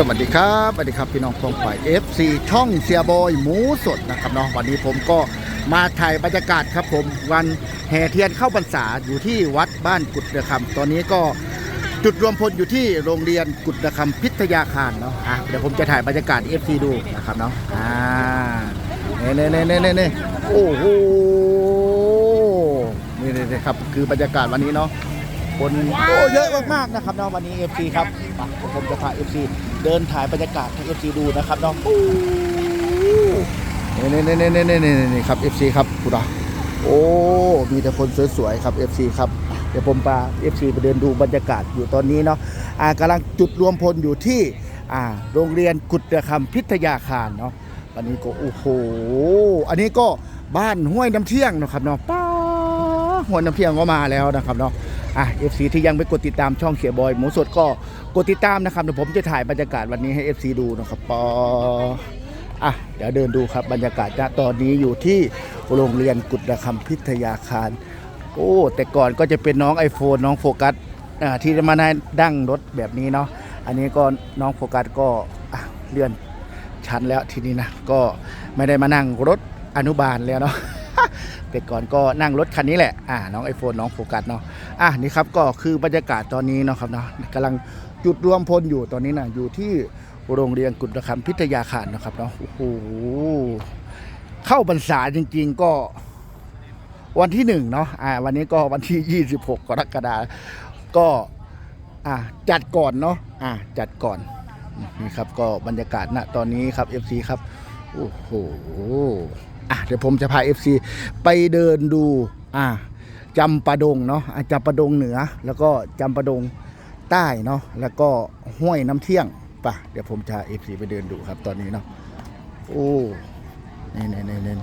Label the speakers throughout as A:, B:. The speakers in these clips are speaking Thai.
A: สวัสดีครับสวัสดีครับพี่น้องกองฝ่าย FC ช่องเสียบอยหมูสดนะครับเนาะวันนี้ผมก็มาถ่ายบรรยากาศครับผมวันแห่เทียนเข้าพรรษาอยู่ที่วัดบ้านกุฎระคำตอนนี้ก็จุดรวมพลอยู่ที่โรงเรียนกุฎระคำพิทยาคารเนาะอะเดี๋ยวผมจะถ่ายบรรยากาศ FC ดูนะครับเนาะอ่าเน่เน่เน่เน่เน่โอ้โหนี่นี่ครับคือบรรยากาศวันนี้เนาะคนโอ้เยอะมากๆนะครับเนาะวันนี้ FC ครับผมจะพา FC เดินถ่ายบรรยากาศให้ FC ดูนะครับเนาะนี่นี่นี่นี่นี่นี่นี่ครับ FC ครับคุณอะโอ้ มีแต่คนสวยๆครับ FC ครับ เดี๋ยวผมพา FC ไปเดินดูบรรยากาศอยู่ตอนนี้เนาะอ่ากำลังจุดรวมพลอยู่ที่อ่าโรงเรียนกุฎระคำพิทยาคารเนาะวันนี้ก็โอ้โห อันนี้ก็บ้านห้วยน้ำเที่ยงนะครับเนาะป้าห้วยน้ำเที่ยงก็มาแล้วนะครับเนาะอะเอฟซีที่ยังไม่กดติดตามช่องเขียบอย หมูสดก็ก ดติดตามนะครับเดี๋ยวผมจะถ่ายบรรยากาศวันนี้ให้ FC ดูนะครับปออะเดี๋ยวเดินดูครับบรรยากาศณตอนนี้อยู่ที่โรงเรียนกุฎคำพิทยาคาร โอ้ แต่ก่อนก็จะเป็นน้อง iPhone น้องโฟกัสอ่าที่จะมาได้ดั้งรถแบบนี้เนาะอันนี้ก็น้องโฟกัสก็อะเลื่อนชั้นแล้วทีนี้นะก็ไม่ได้มานั่งรถอนุบาลแล้วเนาะแต่ก่อนก็นั่งรถคันนี้แหละอ่าน้อง iPhone น้องโฟกัสเนาะอะนี่ครับก็คือบรรยากาศตอนนี้เนาะครับเนาะกำลัง จุดรวมพลอยู่ตอนนี้นะอยู่ที่โรงเรียนกุฎระคำพิทยาคารนะครับเนาะโอ้โหเข้าพรรษาจริง ๆก็วันที่หนึ่งเนาะอ่าวันนี้ก็วันที่ 26 กรกฎาคมก็อ่าจัดก่อนเนาะอ่าจัดก่อนนี่ครับก็บรรยากาศณตอนนี้ครับ FC ครับโอ้โหอะเดี๋ยวผมจะพา FC ไปเดินดูอ่าจำปาดงเนาะจำปาดงเหนือ แล้วก็จำปาดง ใต้เนาะแล้วก็ห้วยน้ำเที่ยงปะเดี๋ยวผมจะเอฟซีไปเดินดูครับตอนนี้เนาะโอ้นี่นี่นี่นี่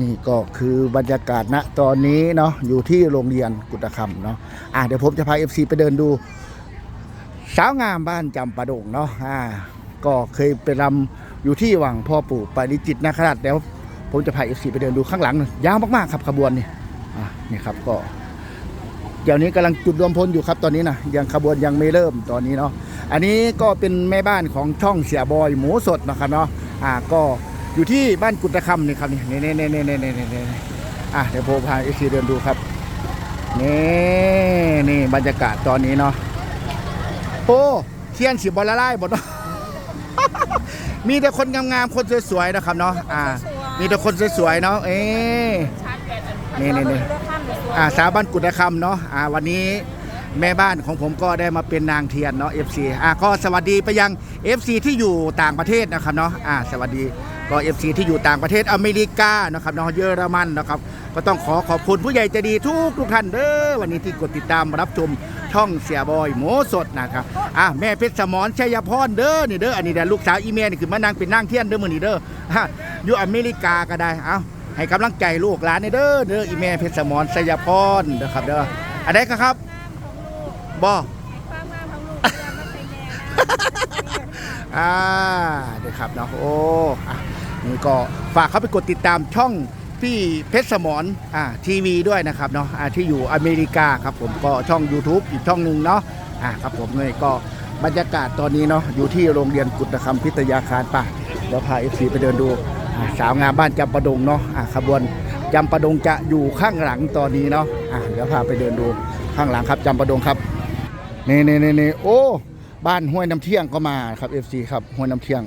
A: นี่ก็คือบรรยากาศณตอนนี้เนาะอยู่ที่โรงเรียนกุฎคำเนาะอะเดี๋ยวผมจะพาเอฟซีไปเดินดูสาวงามบ้านจำปาดงเนาะอ่าก็เคยไปรำอยู่ที่วังพ่อปู่ปาริจิตนาคราชแล้วผมจะพาเอฟซีไปเดินดูข้างหลังยาวมากๆครับขบวนนี่อะนี่ครับก็ เดี๋ยวนี้กำลังจุดรวมพลอยู่ครับตอนนี้นะยังขบวนยังไม่เริ่มตอนนี้เนาะอันนี้ก็เป็นแม่บ้านของช่องเสียบอยหมูสดนะครับเนาะอ่าก็อยู่ที่บ้านกุฎะคำนี่ครับนี่เนี่เนี่นี่นี่นี่นี่อะเดี๋ยวผมพาเอซีเดินดูครับนี่นี่บรรยากาศตอนนี้เนาะโอ้เทียนสีบอลละล่หมดเนาะมีแต่คนงามๆคนสวยๆนะครับเนาะอ่ามีแต่คนสวยๆเนาะเอ๊ นี่นี่นี่อ่าสาบ้านกุฎคำเนาะอ่าวันนี้แม่บ้านของผมก็ได้มาเป็นนางเทียนเนาะ FC อ่าก็สวัสดีไปยัง FC ที่อยู่ต่างประเทศนะครับเนาะอ่าสวัสดีก็ FC ที่อยู่ต่างประเทศอเมริกานะครับเนาะเยอรมันนะครับ ก็ต้องขอขอบคุณผู้ใหญ่ใจดีทุกทุกท่านเด้อวันนี้ที่กดติดตามรับชมช่องเสียบอยหมูสดนะครับอ่าแม่เพชรสมรชัยพรเด้อนี่เด้ออันนี้เด้อลูกสาวอีเมลนี่คือมานางเป็นนางเทียนเด้อมือนี้เด้อฮะอยู่อเมริกาก็ได้เอ้า ให้กำลังใจลูกหลานนี่เด้อเด้ออีเมเพชรสมรสยพรเด้อครับเด้ออันใดก็ครับบออ่าเด้อครับเนาะโอ้อะนี่ก็ฝากเขาไปกดติดตามช่องพี่เพชรสมรอ่าทีวีด้วยนะครับเนาะอ่าที่อยู่อเมริกาครับผมก็ช่อง YouTube อีกช่องหนึ่งเนาะอ่าครับผมเลยก็บรรยากาศตอนนี้เนาะอยู่ที่โรงเรียนกุฎคำพิทยาคารป่ะเดี๋ยวพาเอฟซีไปเดินดูอ่า สาวงามบ้านจำปาดงเนาะขบวนจำปาดงจะอยู่ข้างหลังตอนนี้เนาะเดี๋ยวพาไปเดินดูข้างหลังครับจำปาดงครับนี่นี่นี่นี่โอ้บ้านห้วยน้ำเที่ยงก็มาครับ FC ครับห้วยน้ำเที่ยง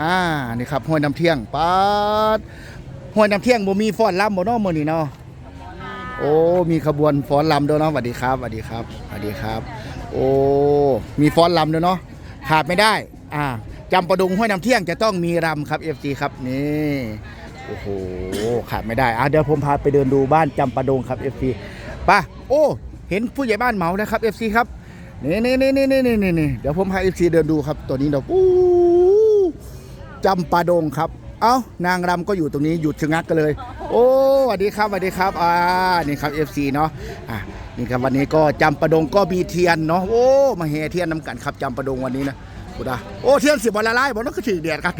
A: อ่านี่ครับห้วยน้ำเที่ยงป๊าดห้วยน้ำเที่ยงบ่มีฟ้อนลำบ่เนาะมื้อนี้เนาะโอ้มีขบวนฟ้อนลำด้วยเนาะสวัสดีครับสวัสดีครับสวัสดีครับ โอ้มีฟ้อนลำด้วยเนาะขาดไม่ได้ อ่า จำประดุงห้วยน้ำเที่ยงจะต้องมีรำครับ FC ครับนี่โอ้โหขาดไม่ได้อะเดี๋ยวผมพาไปเดินดูบ้านจำปาดงครับ FC ไป่ะโอ้เห็นผู้ใหญ่บ้านเหมานะครับ FC ครับนี่นี่นี่นี่นี่นี่นี่เดี๋ยวผมพา FC เดินดูครับตัวนี้เราอู้จำปาดงครับ เอ้านางรำก็อยู่ตรงนี้หยุดชะงักกันเลย โอ้สวัสดีครับสวัสดีครับอ่านี่ครับ FC เนาะอะนี่ครับวันนี้ก็จำปาดงก็มีเทียนเนาะโอ้มาแห่เทียนน้ำกันครับจำปาดงวันนี้นะ กูดาโอ้เทียนสิบวันละลายบอกนั่นก็ถือเดียดครับ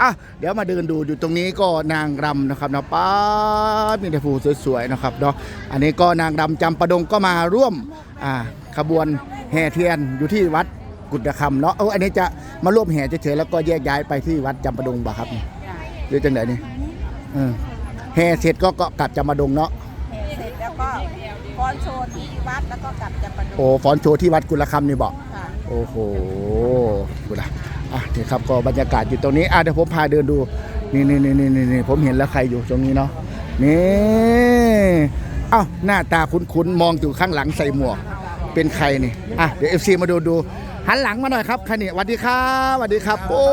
A: อะเดี๋ยวมาเดินดูอยู่ตรงนี้ก็นางรำนะครับเนาะป้าดมีแต่ผู้สวยๆนะครับเนาะอันนี้ก็นางรำจำปาดงก็มาร่วมอ่าขบวนแห่เทียนอยู่ที่วัดกุกุฎคำเนาะเอออันนี้จะมาร่วมแห่เฉยๆแล้วก็แยกย้ายไปที่วัดจำปาดงบ่ครับหรือจังไหนนี่เออแห่เสร็จก็ก็กลับจำปาดงเนาะ
B: เสร็จแล้วก็ฟ้อนโชว์ที่วัดแล้วก็กลับจะประดู
A: โอ้ฟอนโชว์ที่วัดกุฎคำนี่บอก
B: ค่ะ
A: โอ้โหดูนะอะนี่ครับก็บรรยากาศอยู่ตรงนี้อะเดี๋ยวผมพาเดินดูนี่นี่นี่นี่นี่ผมเห็นแล้วใครอยู่ตรงนี้เนาะนี่เอ้าหน้าตาคุ้นๆมองอยู่ข้างหลังใส่หมวก เป็นใครนี่อะเดี๋ยวเอฟซีมาดูดูหันหลังมาหน่อยครับใครนี่สวัสดีครับสวัสดีครับ โอ้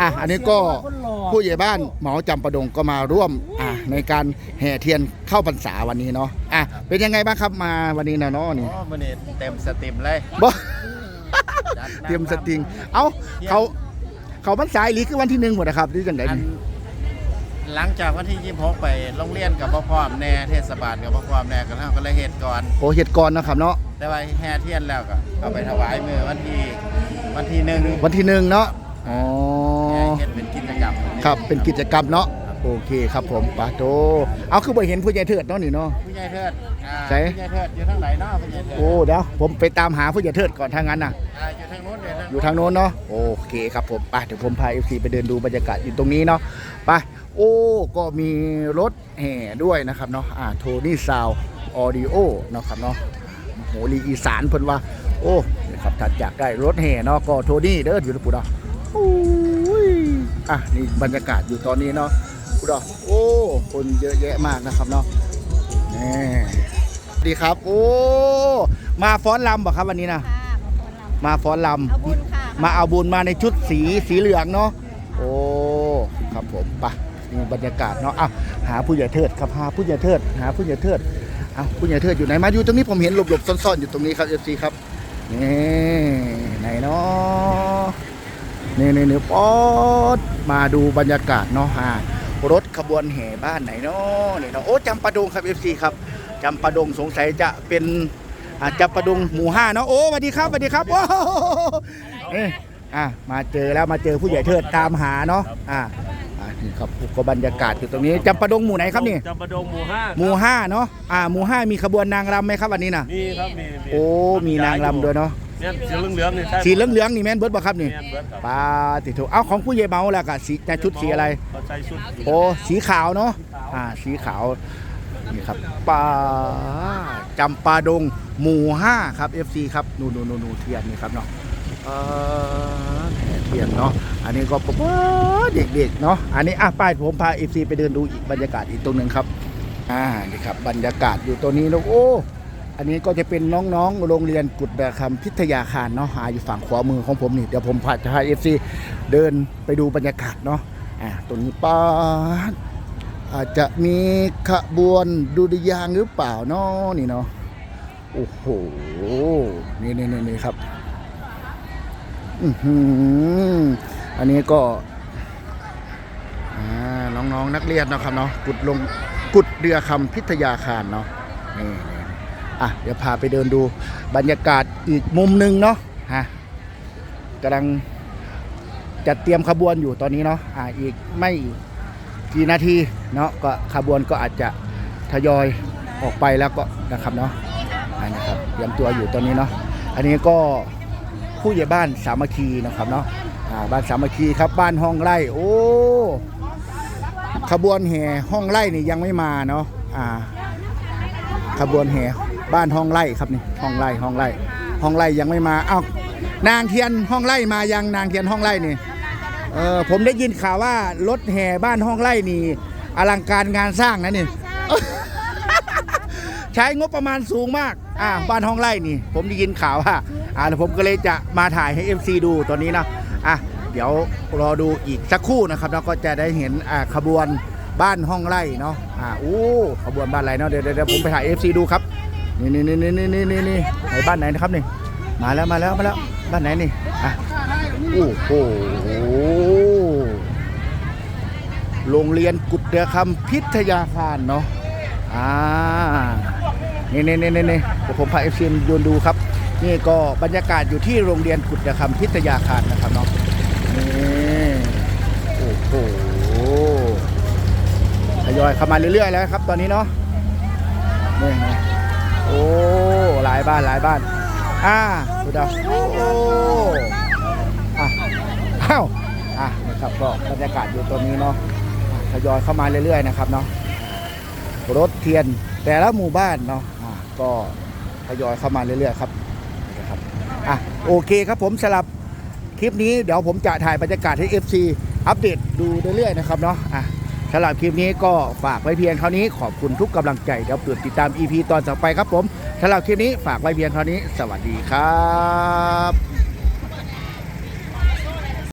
A: อะอันนี้ก็ผู้ใหญ่บ้านหมาจำประดงก็มาร่วมอะ ในการแห่เทียนเข้าพรรษาวันนี้เนาะอะเป็นยังไงบ้างครับมาวันนี้นะเนาะนี่
C: อ๋อมันนี่เต็มสตรีมเลย
A: บ่
C: จัดหนัก
A: เตรียมสติงเอ้าเขาเขาพรรษาอีหลีคือวันที่หนึ่งหมดนะครับหรือจังได
C: อัน
A: นี่
C: หลังจากวันที่ 26 ไปโรงเรียนกับพ่อพร้อมแน่เทศบาลกับพ่อพร้อมแน่กันแล้วก็เลยเฮ็ดก่อน
A: โอ้เฮ็ดก่อนนะครับเนาะ
C: แต่ว่าแห่เทียนแล้วก็เอาไปถวายมือวันที่วันที่หนึ่ง
A: วันที่หนึ่งเนาะอ๋อ
C: แห่เฮ็ดเป็นกิจกรรม
A: ครับเป็นกิจกรรมเนาะ โอเคครับผมปาโตเอาคือบ่เห็นผู้ใหญ่เถิดเนาะนี่เนาะ
C: ผู้ใหญ่เทิดอ่า
A: ไหน
C: ผู้ใหญ่เทิดอยู่ทางไหนเนาะผู้ใหญ่เทิด
A: โอ้เดี๋ยวผมไปตามหาผู้ใหญ่เถิดก่อนถ้างั้นน่ะ
C: อ่าอยู่ทางโน้นเดี๋ยว
A: อยู่ทางโน้นเนาะโอเคครับผมไปเดี๋ยวผมพา FC ไปเดินดูบรรยากาศอยู่ตรงนี้เนาะไปโอ้ก็มีรถแห่ด้วยนะครับเนาะอ่าโทนี่ซาวออดิโอเนาะครับเนาะโหรีอีสานเพิ่นว่า โอ้นะครับถัดจากได้รถแห่เนาะก็โทนี่เด้ออยู่นะปู่ดอกโอ้ยอะนี่บรรยากาศอยู่ตอนนี้เนาะ ปู่ดอกโอ้ คนเยอะแยะมากนะครับเนาะนี่สวัสดีครับ โอ้ มาฟ้อนลำบ่ครับวันนี้นะ
B: ค่ะมาฟ้อนร
A: มาฟ้อนลำ
B: เอาบุญค่ะำ
A: มาเอาบุญมาในชุดสีสีเหลืองเนาะ โอ้ ครับผมไปนี่บรรยากาศเนาะอะหาผู้ใหญ่เทิดครับหาผู้ใหญ่เทิด หาผู้ใหญ่เทิดเอาผู้ใหญ่เทิดอยู่ไหน มาอยู่ตรงนี้ผมเห็นหลบๆซ่อนๆอยู่ตรงนี้ครับเอฟซีครับ นี่ไหนเนาะนี่นี่นี่ป๊อดมาดูบรรยากาศเนาะฮะ รถขบวนแห่บ้านไหนเนาะนี่เนาะโอ้จำปาดงครับเอฟซีครับจำปาดงสงสัยจะเป็นอาจจะปาดงหมู่ห้าเนาะโอ้สวัสดีครับสวัสดีครับโอ้โหเอ้ยอะมาเจอแล้วมาเจอผู้ใหญ่เทิดตามหาเนาะอะอะนี่ครับก็บรรยากาศอยู่ตรงนี้จำปาดงหมู่ไหนครับนี่
D: จำปาดงหมู่ห้า
A: หมู่ห้าเนาะอ่าหมู่ห้ามีขบวนนางรำไหมครับวันนี้น่ะ
D: มีครับมีมี
A: โอ้มีนางรำด้วยเนาะ
D: เนี่ยสีเหลืองๆนี่ใช่
A: สีเหลืองๆนี่แม่นเบิร์ดบ่ครับนี่
D: แม่นเบิดครับ
A: ปาติโถเอาของผู้ใหญ่เมาแล้วก็สีจะชุดสีอะไร
D: เขาใช้ชุด
A: โอ้สีขาวเนาะอ่าสีขาวนี่ครับปาจำปาดงหมู่ห้าครับ FC ครับนูนนูนนูนนูเทียนนี่ครับเนาะเออแห่เทียนเนาะอันนี้ก็ป๊าดเด็กๆเนาะอันนี้อะป้ายผมพา FC ไปเดินดูอีกบรรยากาศอีกตรงหนึ่งครับอ่านี่ครับบรรยากาศอยู่ตัวนี้นะโอ้ อันนี้ก็จะเป็นน้องๆ โรงเรียนกุฎคำพิทยาคารเนาะหาอยู่ฝั่งขวามือของผมนี่ เดี๋ยวผมพาจะพาเอฟซีเดินไปดูบรรยากาศเนาะอ่าตรงนี้ป้าอาจจะมีขบวนดุริยางหรือเปล่าเนาะนี่เนาะโอ้โห นี่นี่นี่นครับ อืออันนี้ก็อ่าน้องๆนักเรียนเนาะครับเนาะกุดลงกุดเรือคำพิทยาคารเนาะนี่ อะเดี๋ยวพาไปเดินดูบรรยากาศอีกมุมหนึ่งเนาะฮะกำลังจัดเตรียมขบวนอยู่ตอนนี้เนาะอ่าอีกไม่กี่นาทีเนาะก็ขบวนก็อาจจะทยอยออกไปแล้วก็นะครับเนาะอ่านะครับเตรียมตัวอยู่ตอนนี้เนาะอันนี้ก็ผู้ใหญ่บ้านสามัคคีนะครับเนาะอ่าบ้านสามัคคีครับบ้านห้องไร่โอ้ขบวนแห่ห้องไร่นี่ยังไม่มาเนาะอ่าขบวนแห่ บ้านห้องไร่ครับนี่ห้องไร่ห้องไร่ห้องไร่ยังไม่มาเอ้านางเทียนห้องไร่มายังนางเทียนห้องไร่นี่เออผมได้ยินข่าวว่ารถแห่บ้านห้องไร่นี่อลังการงานสร้างนะนี่ใช้งบประมาณสูงมากอ่าบ้านห้องไร่นี่ ผมได้ยินข่าวว่าอ่าวผมก็เลยจะมาถ่ายให้ FC ดูตอนนี้นะอะเดี๋ยวรอดูอีกสักครู่นะครับแล้วก็จะได้เห็นอ่าขบวนบ้านห้องไร่เนาะอ่าอู้ขบวนบ้านไร่เนาะเดี๋ยวเดี๋ยวเดี๋ยวผมไปถ่าย FC ดูครับ นี่นี่นี่นี่นี่นี่นี่ไหนบ้านไหนนะครับนี่ มาแล้วมาแล้วมาแล้วบ้านไหนนี่อะโอ้โหโรงเรียนกุฎเรือคำพิทยาคารเนาะอ่านี่นี่นี่นี่นี่ผมพาเอฟซีมยนดูครับ นี่ก็บรรยากาศอยู่ที่โรงเรียนกุฎเรือคำพิทยาคารนะครับเนาะนี่โอ้โหทยอยเข้ามาเรื่อยๆแล้วครับ ตอนนี้เนาะนี่ไง โอ้ หลายบ้านหลายบ้าน อ่าดูดาวโอ้อะอ้าวอะนะครับก็บรรยากาศอยู่ตรงนี้เนาะทยอยเข้ามาเรื่อยๆนะครับเนาะรถเทียนแต่ละหมู่บ้านเนาะอะก็ทยอยเข้ามาเรื่อยๆครับนี่นะครับอะโอเคครับผมสำหรับคลิปนี้เดี๋ยวผมจะถ่ายบรรยากาศให้ FC อัปเดตดูเรื่อยๆนะครับเนาะอะ สำหรับคลิปนี้ก็ฝากไว้เพียงเท่านี้ขอบคุณทุกกำลังใจเดี๋ยวเปิดติดตาม EP ตอนต่อไปครับผมสำหรับคลิปนี้ฝากไว้เพียงเท่านี้ สวัสดีครับ